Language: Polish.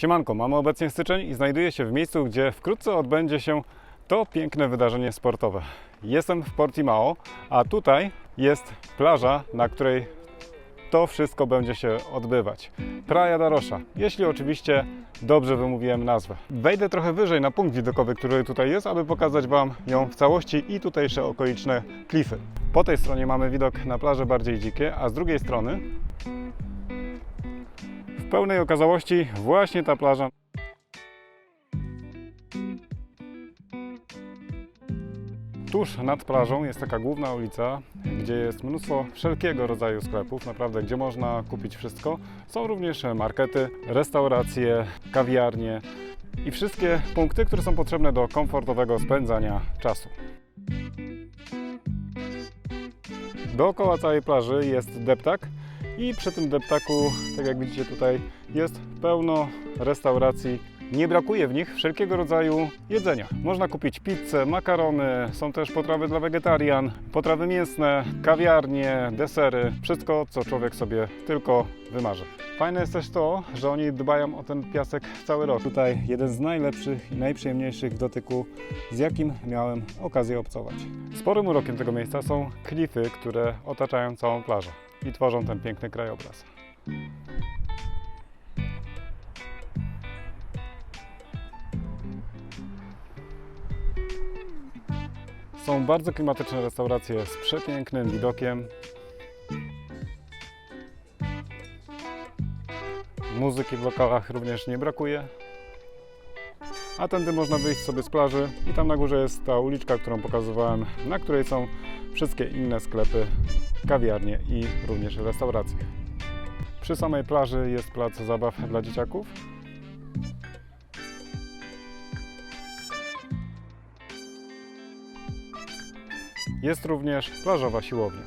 Siemanko, mamy obecnie styczeń i znajduję się w miejscu, gdzie wkrótce odbędzie się to piękne wydarzenie sportowe. Jestem w Portimao, a tutaj jest plaża, na której to wszystko będzie się odbywać. Praia da Rocha, jeśli oczywiście dobrze wymówiłem nazwę. Wejdę trochę wyżej na punkt widokowy, który tutaj jest, aby pokazać Wam ją w całości i tutejsze okoliczne klify. Po tej stronie mamy widok na plaże bardziej dzikie, a z drugiej strony pełnej okazałości właśnie ta plaża. Tuż nad plażą jest taka główna ulica, gdzie jest mnóstwo wszelkiego rodzaju sklepów, naprawdę, gdzie można kupić wszystko. Są również markety, restauracje, kawiarnie i wszystkie punkty, które są potrzebne do komfortowego spędzania czasu. Dookoła całej plaży jest deptak i przy tym deptaku, tak jak widzicie tutaj, jest pełno restauracji. Nie brakuje w nich wszelkiego rodzaju jedzenia. Można kupić pizzę, makarony, są też potrawy dla wegetarian, potrawy mięsne, kawiarnie, desery, wszystko co człowiek sobie tylko wymarzy. Fajne jest też to, że oni dbają o ten piasek cały rok. Tutaj jeden z najlepszych i najprzyjemniejszych w dotyku, z jakim miałem okazję obcować. Sporym urokiem tego miejsca są klify, które otaczają całą plażę i tworzą ten piękny krajobraz. Są bardzo klimatyczne restauracje z przepięknym widokiem. Muzyki w lokalach również nie brakuje. A tędy można wyjść sobie z plaży i tam na górze jest ta uliczka, którą pokazywałem, na której są wszystkie inne sklepy, kawiarnie i również restauracje. Przy samej plaży jest plac zabaw dla dzieciaków. Jest również plażowa siłownia.